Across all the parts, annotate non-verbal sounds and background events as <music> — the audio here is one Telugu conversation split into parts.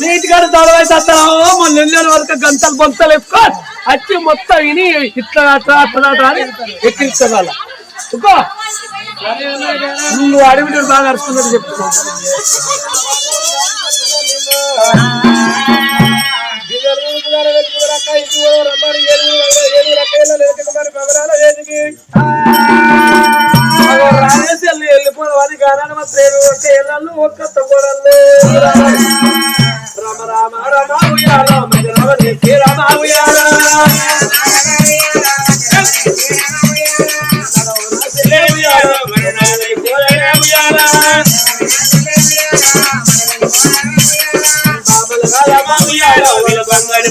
నీటికాడ దొడవైతే వస్తాను మళ్ళీ వెళ్ళిన వరకు గంటలు బొంతలు ఎక్కువ. వచ్చి మొత్తం విని ఇట్లా అట్లా అట్లా అట్లా అని ఎక్కించాలి ఇంకో నువ్వు అడవి బాగా అరుస్తున్నట్టు చెప్తున్నావు రాజేసి వెళ్ళి వెళ్ళిపోవాలి గానాన్ని మా ప్రేమ ఒక్క ఎల్లలు ఒక్క తొగడలు రామ రామ రామ ఉయ్యాల మధ్య రామ దేశీ రామ ఉయ్యాల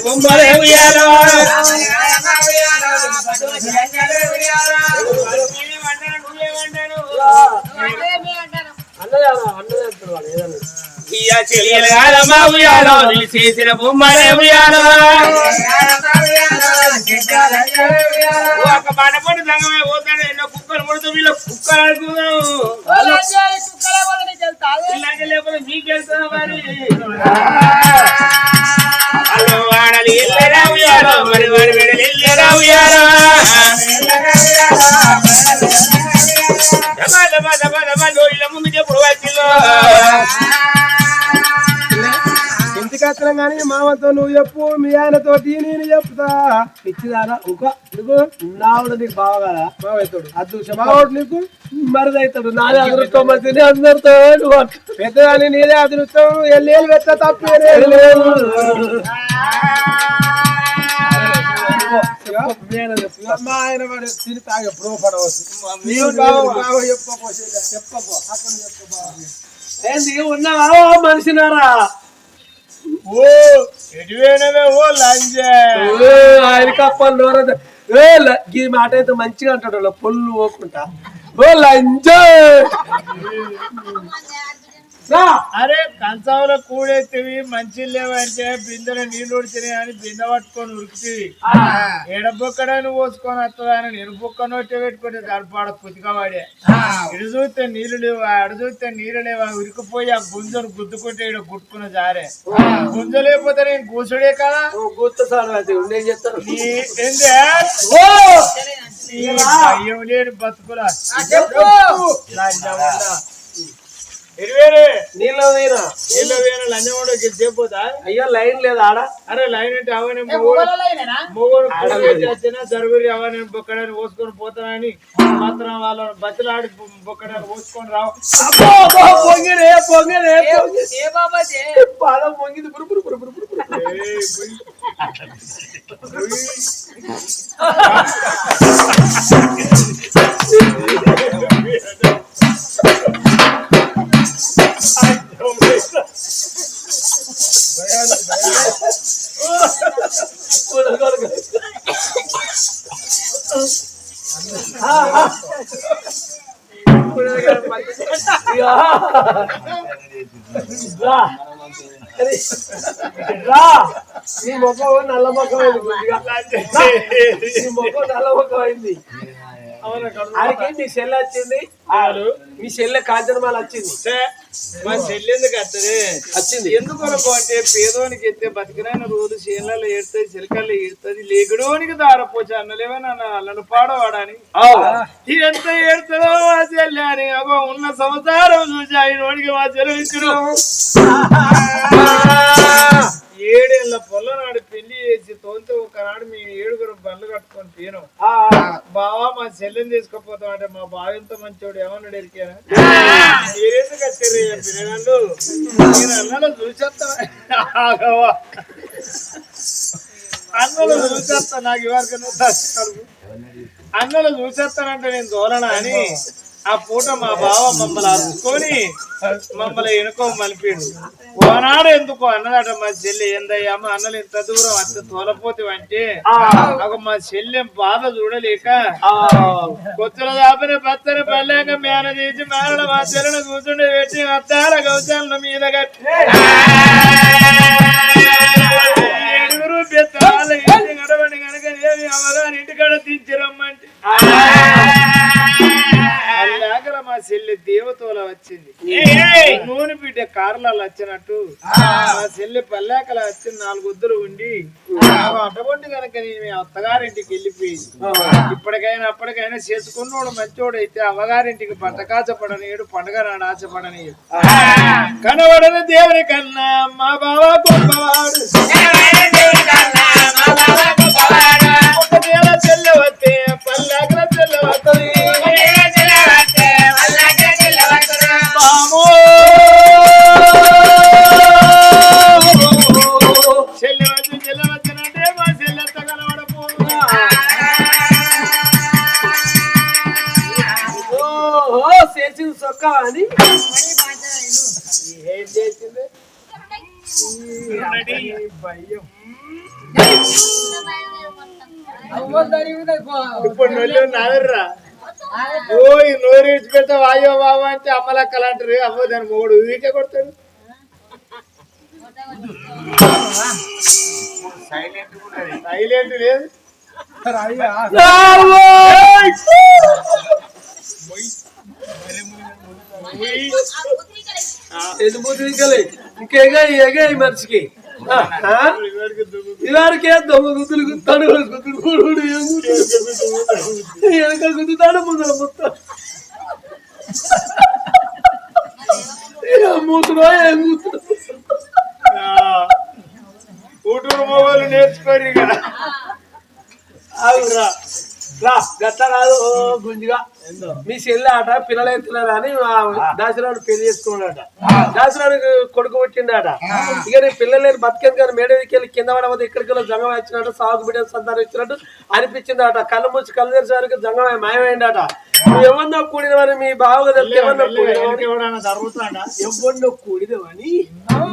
బొమ్మలే ఉయ్యాల చేసిన బొమ్మలే ఉయ్యాలో ఒక మనపడి సంగమే పోతాడు ఎన్నో కుక్కలు పడుతూ వీళ్ళ కుక్కలు అనుకున్నాం ఇలాగే లేకపోతే మీకెళ్తున్నా మరి అల్లో వాడలు ఎల్లరా ఉయ్యాలో మరి వాడి వెళ్ళి ఎల్లరా ఉయ్యాలో ఇంటికి వచ్చినాం కానీ మామతో నువ్వు చెప్పు మీ ఆయనతోటి నేను చెప్తా. ఇచ్చిదానా ఇంకో నువ్వు నావుడు నీకు బావ కదా. బావవుతాడు అదృష్టం మావాడు నీకు మరిది అవుతాడు నాదే అదృష్టం. మంచిది అందరితో నువ్వు పెద్దదాన్ని నీదే అదృష్టం. ఎల్లేళ్ళు పెట్ట తప్పేనే లేదు. మా ఆయన తిని తాగే పడవచ్చు చెప్పపో చెప్పపో అక్కడ ఉన్నావా ఓ మనిషినారా ఓ ఎటువైనవే ఓ లంజే ఏ, ఆయన కప్పలు నోరద ఏ ల- ఈ మాట అయితే మంచిగా అంటాడు పొల్లు పోకుంటా ఓ లంచ అరే కంచంలో కూడెత్తివి మంచి లేవంటే బిందెలో నీళ్ళు ఉడిచినాయి అని బిందె పట్టుకొని ఉరికితివి ఎడబొక్కడని పోసుకొని వస్తుందని నేను బొక్క నోటే పెట్టుకుని గడపాడ కుతికవాడే ఇటు చూస్తే నీళ్ళు లేవా అడు చూస్తే నీళ్ళు లేవా ఉరికిపోయి ఆ గుంజను గుద్దుకుంటే ఇక్కడ గుట్టుకున్న జారే. గుంజ లేకపోతే నేను కూసుడే కదా. గుర్తు లేని బతుకులా. నీళ్ళ నీరా నీళ్ళు వేరే లంజముండా చెప్పోతా అయ్యో లైన్ లేదు ఆడ. అరే లైన్ అంటే అవనే మొగోడు వచ్చినా జరుగురి అవనే బొక్కడని పోసుకొని పోతానని మాత్రం వాళ్ళ బతిలాడి బొక్కడని పోసుకొని రావు. పొంగిరే పొంగిరే పొంగిరే. పాదం పొంగింది. బురు బురు బురు బురు బురు బురు. <laughs> నీ ముఖం నల్ల ముఖం అయింది కొద్దిగా. రా. నీ ముఖం నల్ల ముఖం అయింది ఆడికి మీ చెల్లె వచ్చింది? మీ చెల్లె కాంచనమాల వచ్చింది. మా చెల్లెందుకు వస్తుంది? వచ్చింది. ఎందుకు అనుకో అంటే పేదోనికి ఎత్తే బతికినైన రోజు చేనులలో ఏడుతుంది చిలకల్లో ఏడుతుంది లేకుడోనికి దారపోచా అన్నలేవే నన్ను అల్లను పాడవాడని ఎంత ఏడుతుందో మా చెల్లె అని అగో ఉన్న సంసారం చూసి ఆయనోడికి మా చెల్లె ఇచ్చుడు. ఒకనాడు మీ ఏడుగురు బండ్లు కట్టుకొని పోయినాం బావా మా చెల్లెని తీసుకుపోతాం అంటే మా బావ ఎంత మంచోడు? ఏమన్నాడు ఎరికానా? మీరెందుకు వచ్చారు పిల్లగాళ్ళు? నేను అన్నలో చూసేస్తా. ఆగవా. అన్నలో చూసేస్తా నాకు ఎవరికైనా అన్నలో చూసేస్తానంటే నేను తోలనా అని ఆ పూట మా బావ మమ్మల్ని అరుచుకొని మమ్మల్ని ఎనుకో మలిపిండు. ఓనాడు ఎందుకో అన్నదట మా చెల్లి ఏందయ్యా మా అన్నలు ఇంత దూరం అంత తోలపోతే అంటే ఒక మా చెల్లె బాధ చూడలేక కొత్తల దాపిన పత్తని పల్లెక మేన తీసి మేనల మా చెల్లెను కూర్చుండి పెట్టి అత్తాల గౌచాలను మీద కట్టి. ఏడుగురు పెద్దాల ఇంటి గడవని కనుక ఏమి అమ్మగారి ఇంటికాడ దించి వచ్చింది. నూనె బిడ్డ కార్లలో వచ్చినట్టు. మా చెల్లి పల్లాకల వచ్చి నాలుగు వద్దులు ఉండి అటువంటి కనుక నేను అత్తగారింటికి వెళ్ళిపోయింది. ఇప్పటికైనా అప్పటికైనా చేసుకున్నోడు అయితే అమ్మగారింటికి పట్టకాచపడనీయుడు పండుగ నాడు ఆచపడనీయుడు కనబడని దేవుని కన్నా మా బావ గొప్పవాడు. ఒకవేళ చెల్లె వస్తే పల్లాకల చెల్లె సొక్క అని ఏం చేసింది? భయం. ఇప్పుడు నొల్లు నాదర్రా ఓ ఈ నోరు ఇడిచిపెడితే వాయో బాబా అంటే అమ్మలక్కలు అంటారు అమ్మో దాని మూడు వీకే కొడతాడు. సైలెంట్ లేదు. ఎదుగుతుంది ఇంకేగా ఎగే ఈ మనిషికి? ఇవారికి దొంగ గుద్దులు గుత్తాడు గుద్దులు కూడు ఏం గుద్దులు? వెనక గుద్దుతాడు ముందర మొత్తం. ఏం గుర్తు ఊటూరు మొగోలు నేర్చుకోరు ఇక. రా గట్ల ఓ గుంజిగా. మీ చెల్లి ఆట పిల్లలు ఎత్తున్నారు అని దాసరాడు పెళ్ళి చేసుకున్నాడట. దాసరాడు కొడుకు పుట్టిండట. ఇక నీ పిల్లలు లేని బతికేది కానీ మేడ వెళ్ళి కింద పడబోతే ఇక్కడికి వెళ్ళి జంగం వచ్చినట్టు సాగు బిడ్డ సంతానం ఇచ్చినట్టు అనిపించిందట. కళ్ళు మూసి కళ్ళు తెరిచేసరికి జంగం మాయమైందట. ఎవరినో కూడినవని మీ తెలిసి ఎవరినో కూడినవని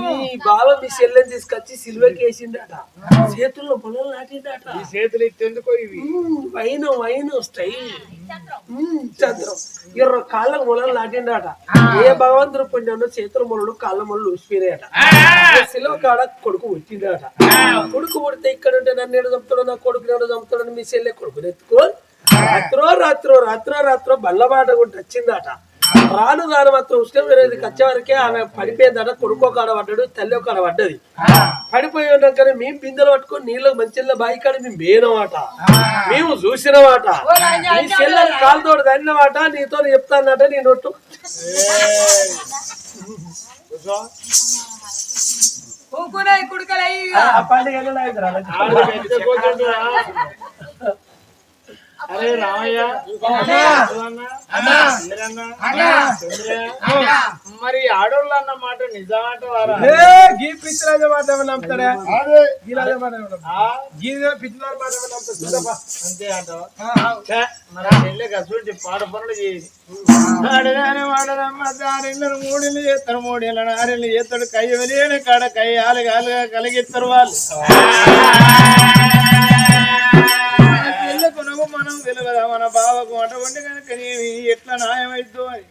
మీ బావ మీ చెల్లెని తీసుకొచ్చి సిల్వకి వేసిండట చేతుల్లో పొలం నాటిండట ఈ చేతులు ఇచ్చేందుకో ఇవి. Wine wine style. చంద్రం ఇర్ర కాళ్ళ మొలలు నాటిండట ఏ భగవంతుడు పుణ్యంలో చేతుల మొలలు కాళ్ళ మొలలు ఊసిపోయినాయట శిలవ కాడ కొడుకు పుట్టిండట. కొడుకు పుడితే ఇక్కడ ఉంటే నన్ను ఏడు చంపుతాడు నా కొడుకు ఏడు చంపుతాడని మీ చెల్లె కొడుకుని ఎత్తుకో రాత్రో రాత్రో రాత్రో రాత్రో బల్లబాట కూడా వచ్చిందట. రాను రాను మాత్రం ఉష్ణం వేరేది వచ్చే వరకే ఆమె పడిపోయిందట కొడుకో కాడ పడ్డాడు తల్లి కాడ పడ్డది. పడిపోయి ఉన్నాకనే మేము బిందెలు పట్టుకొని నీళ్ళు మంచిలో బాయి కాడ మేము పోయినమాట మేము చూసినమాట. నీ చెల్లెలు కాలుతోడు దన్నమాట నీతో చెప్తానట నీ నొట్టు. పండుగ వెళ్ళలేదు రా. ఆడు పెంచబోతుండురా. అరే రామయ్య. మరి ఆడోళ్ళు అన్న మాట నిజమాట వారా? గీ పిచ్చిరాజ మాట నమ్ముతాడా? గీరాజ మాట గీ పిచ్చిరాజ మాట. అంతే అంటావా మరి ఆ పెళ్ళి కసుంటి పాట పనులు చేయి. ఆడదాని వాడదమ్మ మూడిళ్ళు చేస్తారు మూడేళ్ళ నారిళ్ళు చేస్తాడు కయ్య వెలియని కాడ కయ్య ఆలుగా కలిగిస్తారు వాళ్ళు. నువ్వు మనం విలువదా మన బావకు అటువంటి కనుక నీవి ఎట్లా న్యాయమైద్దు అని.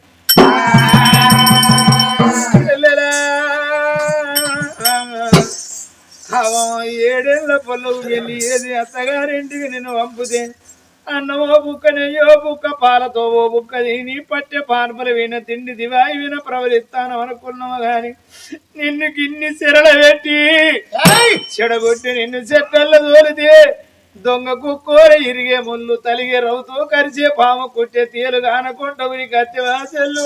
ఏడేళ్ళ పొల్లవు వెళ్ళి ఏది అత్తగారింటికి నిన్ను పంపుతే? అన్నమో బుక్కనయ్యో బుక్క పాలతో ఓ బుక్కది నీ పట్టె పాన్పల విన తిండి దివాయి విన ప్రవలిస్తాను అనుకున్నావు గాని నిన్ను గిన్ని చెరల పెట్టి చెడగొట్టి నిన్ను చెట్టల్ల తోలితే దొంగకు కోర ఇరిగే ముళ్ళు తలిగే రౌతూ కరిచే పాము కుట్టే తేలు కానకుంట ఉరి కత్తివాసెల్లు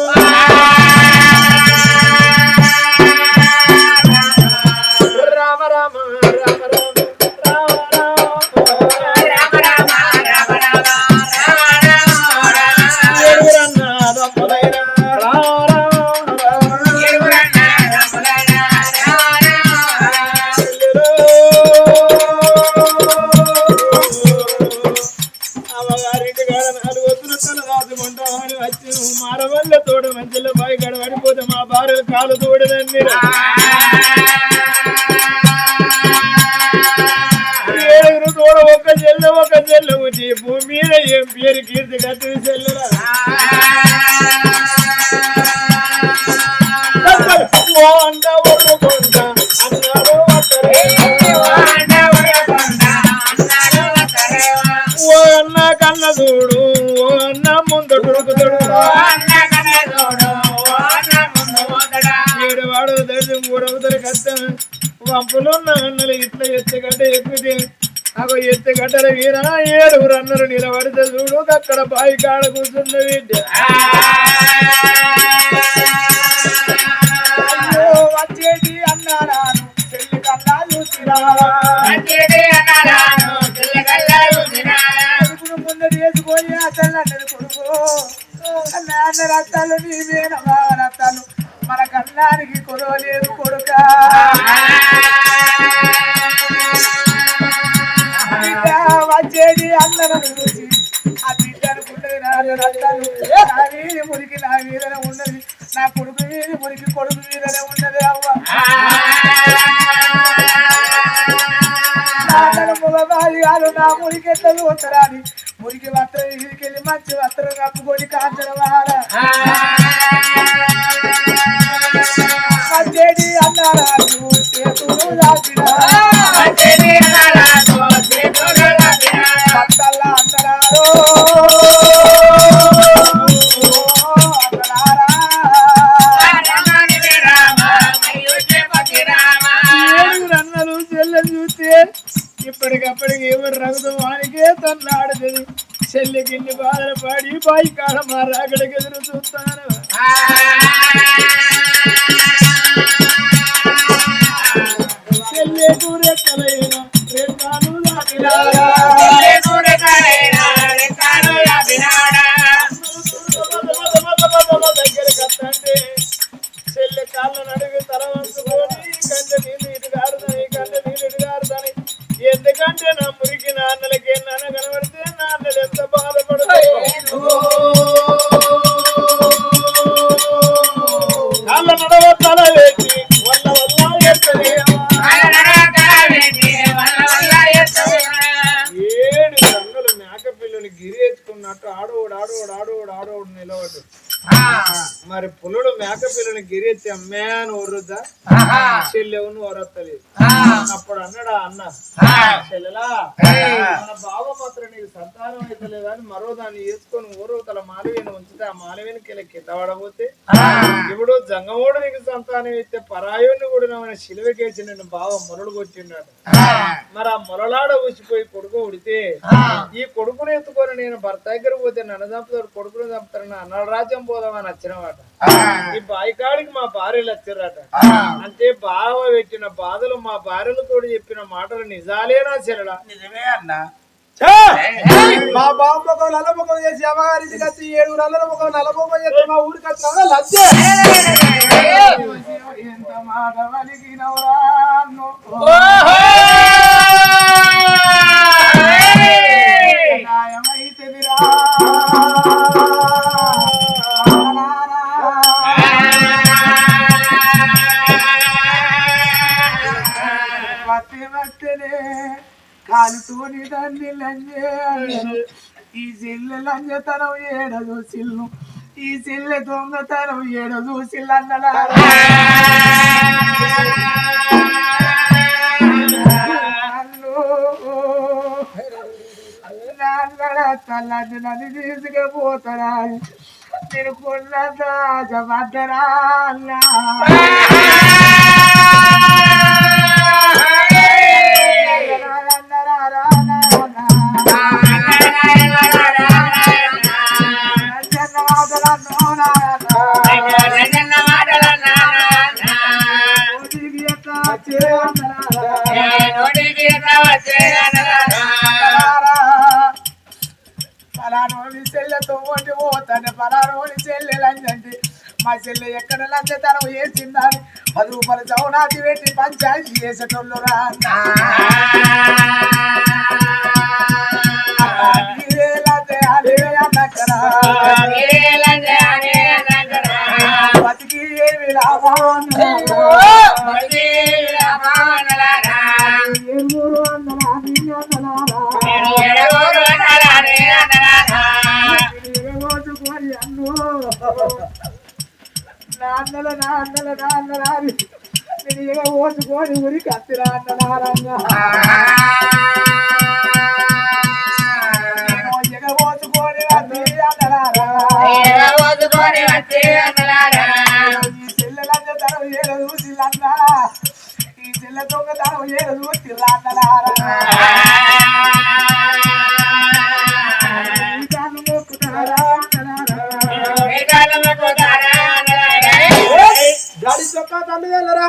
రామ రామ రామ రామ. కాలు తోడదండి ఏడుగురు తోడ ఒక చెల్లె ఒక చెల్లె భూమి మీద ఏం పేరు కీర్తి కత్తి చెల్లెరా. వంపులో ఉన్న అన్నలు ఇట్లా ఎత్తుగడ్డ ఎక్కితే నాకు ఎత్తుగడ్డల వీర ఏడుగురు అన్నలు నిలబడితే చూడు అక్కడ బావి కాడ కూర్చున్న అయ్యో, వచ్చేది అన్నారాను చెల్లి చూసిరావా కొడుకును ముందడి వేసుకొని అసలు అన్నది కొడుకు నాన్న రత్తాలు నీవేనమ్మా రత్తాలు మన కన్నానికి కొడవలేదు కొడుక. బిడ్డ వచ్చేది అన్నను చూసి ఆ బిడ్డ అనుకుంటది నా వీధి మురికి నా వీధన ఉన్నది. నా కొడుకు వీధి మురికి కొడుకు వీధనే ఉన్నది అవ్వ. నాన్నను నా మురికి ఎట్లా వస్తారని మురికి వస్త్రం ఇదికెళ్ళి మంచి వస్త్రం కప్పుకొని కాంచన ఇప్పటికప్పటికి ఎవరు రగుదు వానికే తన్నాడుతుంది. చెల్లెకి ఇన్ని బాధలు పాడి బాయి కాడ మా రాకడికి ఎదురు చూస్తాను. మరి పులుడు మేక పిల్లని గిరి ఎత్తి అమ్మే అని ఒర్రుద్దా చెల్లెవును ఒరత్తలేదు అప్పుడు అన్నాడు ఆ. అన్న చెల్లెలా మన బావ మాత్రం నీకు సంతానం అయితే లేదని మరో దాన్ని వేసుకొని ఊరు తల మాలవీని ఉంచితే ఆ మాలవీనికి వెళ్ళి కింద పడబోతే ఇప్పుడు జంగమోడు నీకు సంతానం అయితే పరాయుని కూడా నా శిలువకేసి నిన్ను బావ మొరలు కొట్టిన్నాడు మరి ఆ మొరలాడ ఊసిపోయి కొడుకు ఉడితే ఈ కొడుకుని ఎత్తుకొని నేను భర్త దగ్గర పోతే నన్ను చంపుతాడు కొడుకుని చంపుతాడు అన్నాడు రాజ్యం పోదామని వచ్చినమాట ఈ బాయికాడికి మా భార్యలు వచ్చారట అంటే బావ పెట్టిన బాధలు మా భార్యలతో చెప్పిన మాటలు నిజాలేనా చెల్లడా? నిజమే అన్నా. మా బాబు ముఖం నల్ల ముఖం చేసి అమ్మగారికి వచ్చి ఏడుగురు అల్లల ముఖం నల్ల ముఖం చేస్తే మా ఊరికి వచ్చినా లజ్జే! ఎంత మాట లంజేనే కాలుతోని దాన్ని లంజే ఈ సిల్లె లంజతనం ఏడదు సిల్లు ఈ సిల్లె దొంగతనం ఏడదు సిల్లన్నలా తల్లంటి నన్ను తీసుకుపోతారా నేను కొన్న దాచబడ్డరా పలానోని చెల్లె లంజండి మా చెల్లె ఎక్కడ లంచతనం వేసిందని పది రూపాయలు చౌనాటి పెట్టి పంచాయతీ చేసేటోళ్ళు రా బతికి ఏమి లాభం? ఏమూరు అన్నరా? నాన్నల నాన్నల నాన్నలా నేను ఎగ ఓచుకొని ఊరికి అత్తిరా అన్ననారంగా నేను ఎగ ఓచుకొని అత్తి ఈ తన ఏడు చూసి అన్నా? ఈ చెల్ల దొంగతనం ఏదో చూసి గాడి వెళ్ళరా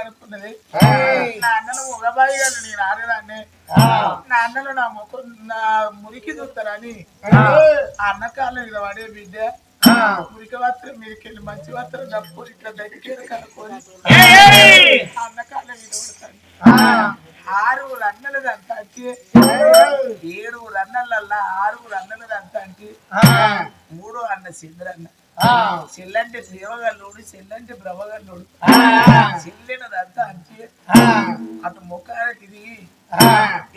అనుకున్నది. నా అన్నలు మగబాయి గారు నేను ఆడదాన్ని నా అన్నలు నా ముఖం నా మురికి చూస్తారని ఆ. అన్న కాళ్ళ మీద పడే బిడ్డ మురికి వస్త్రం మీదకి వెళ్ళి మంచి వస్త్రం కప్పుకొని ఇట్లా దగ్గర కనుక్కొని. అన్న కాళ్ళ మీద పడతాను ఆరుగురు అన్నలు అంత అంటే ఏడుగురు అన్నలల్లా ఆరుగురు అన్నలు అంత అంటే మూడో అన్న సింద్రన్న చెల్లంటే దేవగల్లుడు చెల్లంటే బ్రహ్మగల్లుడు చెల్లెనదంతా అంటే అటు ముఖానికి తిరిగి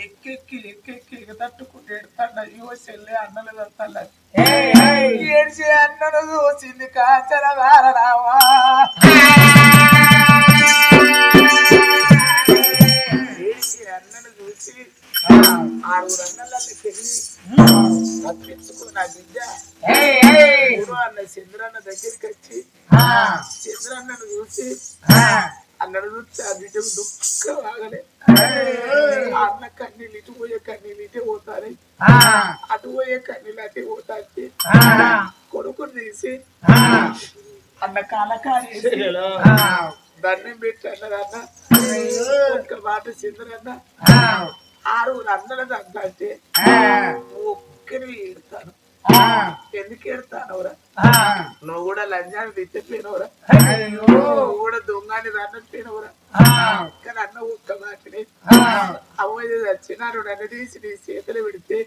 ఎక్కెక్కి ఎక్కెక్కి ఎగతట్టుకుంటే ఎడతాడు అయ్యో చెల్లె అన్నలు కడతాడు ఏడ్చి అన్నను చూసింది కాచర వారరావా ఏడ్చి అన్నను చూసి ఆరుగురు అన్నలకి వెళ్ళి తప్పించుకో నా బిడ్డ. అన్న చంద్రన్న దగ్గరికి వచ్చి చంద్రన్నను చూసి అన్నను చూస్తే ఆ బిడ్డకు దుఃఖం ఆగలే. అన్న కన్నీళ్ళు ఇటు పోయే కన్నీళ్ళు ఇటే పోతారు. అటు పోయే కన్నీళ్ళు అటే పోతాయి కొడుకుని తీసి అన్న కాలకారి దండం పెట్టి అన్నదన్న ఒక్క మాట చంద్రన్న ఆరుగురు అన్నలది అన్న అంటే ఒక్కరి ఏడుతాను. ఎందుకు ఏడుతానవరా నువ్వు కూడా లంజాన్ని తెచ్చిపోయినవరా నువ్వు కూడా దొంగని రన్నట్పోయినవరా కానీ అన్న ఒక్క మాటని. అవ్వది చచ్చినాడు నన్ను తీసి నీ చేతులు పెడితే.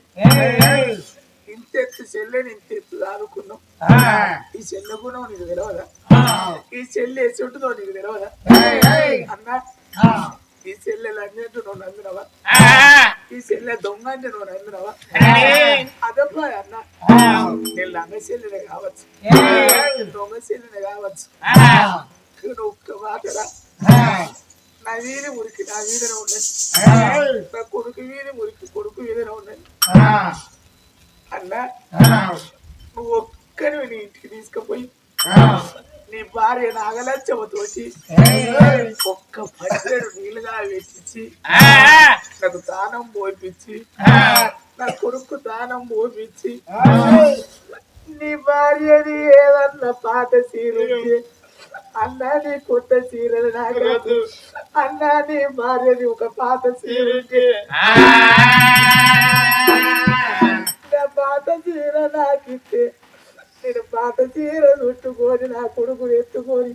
ఇంతెత్తు చెల్లెని ఇంతెత్తు ఆదుకున్నాం ఈ చెల్లె గుణం నీకు తెలియదా ఈ చెల్లె చుట్టుతో నీకు తెలియదా అన్న ఈ చెల్లె లంజంటూ నువ్వు నమ్మినవా ఈ చెల్లె దొంగ అంటే నువ్వు నమ్మినవా అదబ్బా అన్న నేను లంగ చెల్లెనే కావచ్చు దొంగ చెల్లెనే కావచ్చు కానీ ఒక్క మాటరా నా వీధి మురికి నా వీధిలో ఉన్నది నా కొడుకు వీధి మురికి కొడుకు వీధిలో ఉన్నది అన్న నువ్వు ఒక్కరి నీ ఇంటికి తీసుకుపోయి నీ భార్య నాగలచ్చవతోటి ఒక్క పట్టెడు నీళ్ళుగా పెట్టించి నాకు దానం పోపించి నా కొడుకు దానం పోపించి నీ భార్యది ఏదన్నా పాత సీరుంది అన్నా నీ కొత్త సీరలు నాకు. అన్నా నీ భార్యది ఒక పాత సీరుంది నా పాత చీర నాకిస్తే నేను పాత చీర చుట్టుకొని నా కొడుకు ఎత్తుకొని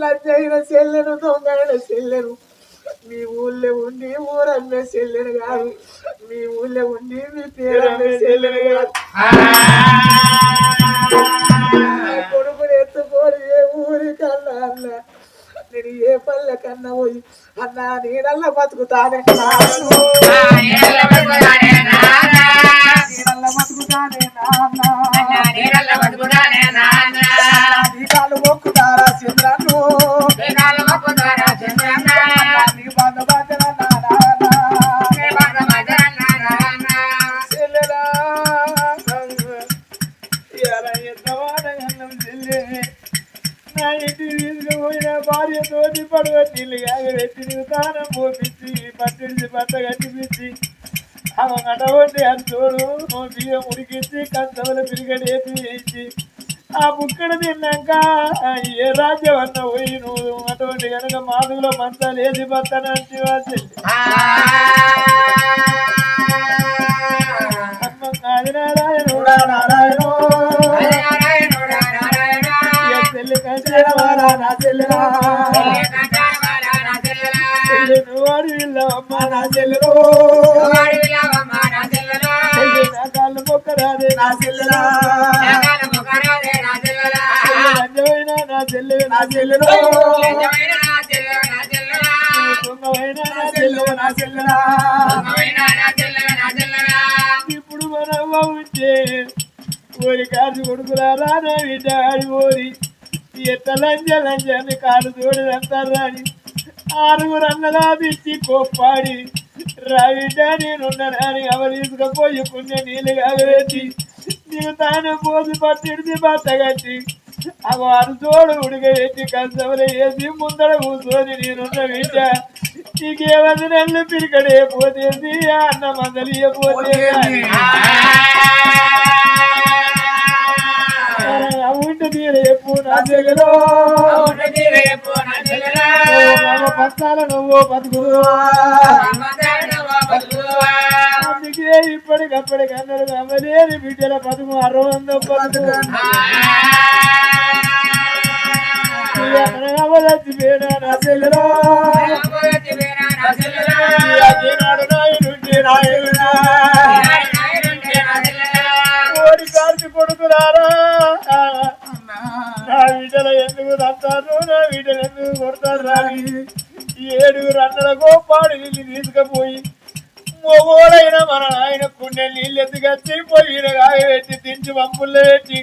లంచైన చెల్లెను దొంగైన చెల్లెను. మీ ఊళ్ళో ఉండి ఊరమ్మే చెల్లెను కాదు. మీ ఊళ్ళో ఉండి మీ పేరమ్మే చెల్లెను కాదు. నా కొడుకుని ఎత్తుకొని ఏ ఊరి కన్నా అన్న నేను ఏ పల్లె కన్నా పోయి అన్నా నేనల్లా బతుకుతానే నేనల్లా బతుకుతానే నాన్న. నీ కాళ్ళు మొక్కుతారా చంద్రను ఆ. ఏ రాజ్యం అన్న పోయి నువ్వు అటువంటి కనుక మాదుగులో మంచాలు ఏది నారాయణ కంచేరవారా నా చెల్లెలా. నా చెల్లెలో. నా చెల్లె నా చెల్లెలో ఇప్పుడు మన అవ్వ ఉంటే ఓరి కాదు కొడుకురారా నా బిడ్డ ఓరి. ఎట్ట లంజ లంజాన్ని కాలు ఆరుగురు అన్నలా పిచ్చి కోప్పాడి. రావిడ్డ నేనున్నానని అవరు తీసుకపోయి పుణ్య నీళ్ళు కాగబెట్టి నీకు తాను పోసి పట్టిడిచి బట్ట ఆరు తోడు ఉడకబెట్టి కంచవలు వేసి ముందర కూర్చొని నేనున్న బిడ్డ నీకేమది నెల్లు పిరికడే పోతేసి అన్న మందలియ పోతే ఉంటే తీరే చెప్పు నా చెగలో పచ్చాల నువ్వు బతుకుదు అందుకే ఇప్పటికప్పటికి అందరూ నమ్మలేని బిడ్డల పదము అరవంద బతుకు. చచ్చిపోయినా నా చెల్లెలో. ఈనాడు కొడుకురారా నా ఎందుకు తంటారు నా ఎందుకు కొడతారు ఈ ఏడుగురు అన్నల గోపాడు తీసుకుపోయి మొగోడైన మన నాయన పుణ్య నీళ్ళు ఎత్తుకొచ్చి పోయిన కాయ పెట్టి తించి పంపుల్లో పెట్టి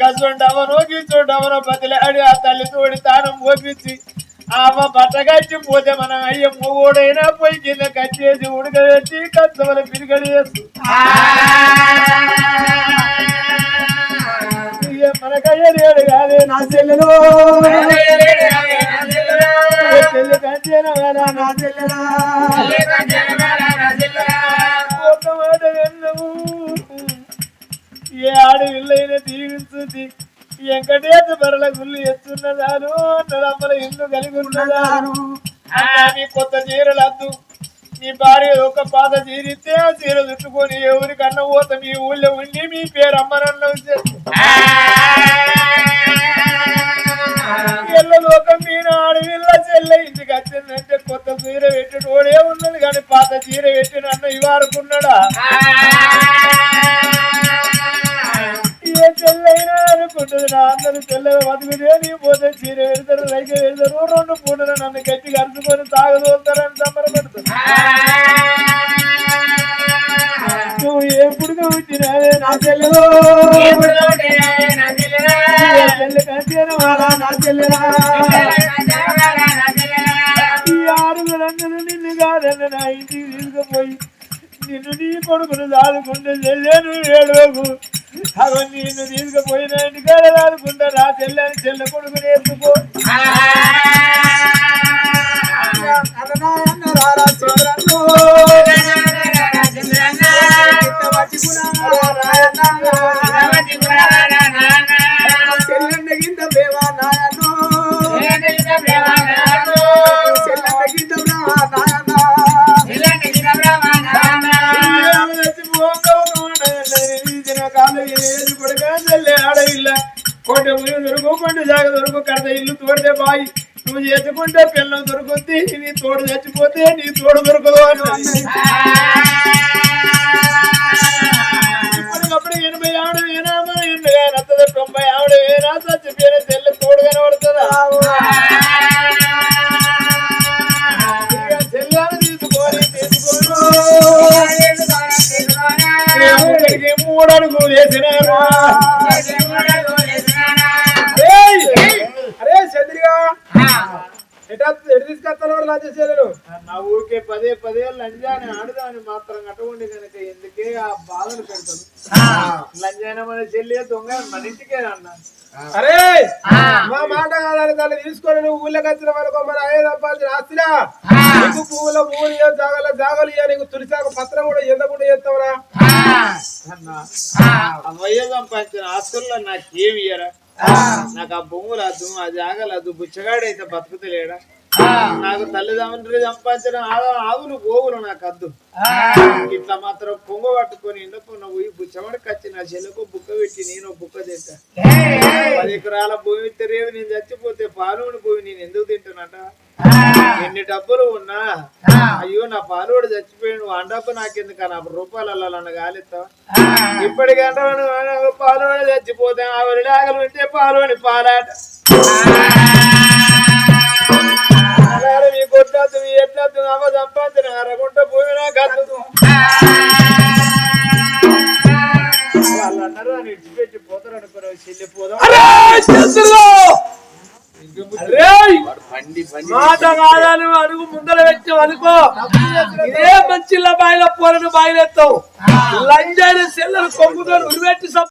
గసొండవనో గిసొండవనో బతిలాడి ఆ తల్లి తోడి తానం పోపించి ఆమె బట్టగచ్చి పోతే మన అయ్య మొగోడైనా పోయి కింద కట్టేసి ఉడకబెట్టి కచ్చవల పిరిగడి చేస్తూ. ఇక మనకయ్య లేడు కాదే నా చెల్లెలు. చెల్లి కంచేనా నా చెల్లెలా? ఏ దీవించుంది. వెంకటేశ బరల గుళ్ళు ఎత్తున్నదాను నడమ్మల ఇల్లు కలిగి ఉన్నదాను. నీ కొత్త చీరలు అద్దు. నీ భార్య ఒక పాత చీరిస్తే ఆ చీర చుట్టుకొని ఎవరికన్నా పోత మీ ఊళ్ళో ఉండి మీ పేరు అమ్మనన్న ఎల్లలోకం మీన ఆడవిల్ల చెల్ల ఇంటికి వచ్చిందంటే కొత్త చీర పెట్టినోడే ఉన్నది కానీ పాత చీర పెట్టిన అన్న ఇవారుకున్నాడా? చేసుకుంటే పిల్లలు దొరుకుద్ది నీ తోడు చచ్చిపోతే నీ తోడు దొరకదు అన్నది ఇప్పటికప్పుడు ఎనభై ఆవిడ వేనా మన ఎనభై వస్తుంది తొంభై ఆవిడ వేనా చచ్చిపోయిన తెల్ల తోడు కనబడుతుందా? చెల్లాను తీసుకోని తీసుకోను మూడు అడుగులు వేసినారు. తీసుకొస్తాను నా ఊరికే పదే పదే లంజాని ఆడదాని మాత్రం అటువంటి కనుక ఎందుకే ఆ బాధలు పెడతాడు లంజాన మన చెల్లి దొంగ మన ఇంటికే అన్న అరే! మా మాట కాదని దాన్ని తీసుకొని నువ్వు ఊళ్ళకి వచ్చిన వాళ్ళకు మన అయ్యే సంపాదించిన ఆస్తిలా నీకు పువ్వుల జాగల జాగలు ఇయ్య, నీకు తులిసాక పత్రం కూడా ఎందుకుండా చేస్తావురా? సంపాదించిన ఆస్తుల్లో నాకేమి ఇయ్యరా? నాకు ఆ భూములు అద్దు ఆ జాగలు అద్దు బుచ్చగాడైతే బతుకుతలేడా? నాకు తల్లిదండ్రులు సంపాదించిన ఆవులు గోవులు నాకు అద్దు. ఇట్లా మాత్రం పొంగ పట్టుకొని ఎండకున్న పోయి బుచ్చమడికి వచ్చి నా చెల్లకు బుక్క పెట్టి నేను బుక్క తింటా? పది ఎకరాల భూమి తెలియదు నేను చచ్చిపోతే పాలుని భూమి నేను ఎందుకు తింటానట ఎన్ని డబ్బులు ఉన్నా? అయ్యో నా పాలువాడు చచ్చిపోయాడు ఆ డబ్బు నాకెందుకు? నా రూపాయలు అన్న గాలిస్తా ఇప్పటికంటే పాలువాడు చచ్చిపోతే ఆవిడ ఆగలు ఉంటే పాలువని పాలాట. మీ కొట్టద్దు మీ ఎట్లద్దు అమ్మ సంపాదన అరగుంట భూమి నాకు అద్దు వాళ్ళు అన్నారు అని ఇడిచిపెట్టి పోతారు అనుకున్నావు చెల్లిపోదాం అరేయ్! మాట కాదని అడుగు ముందర పెట్టావు అనుకో. ఇదే మంచి బాయిలో పోరను బాయిలెత్తావు. లంజాని సెల్లలు కొమ్ముతో ఉరిపెట్టి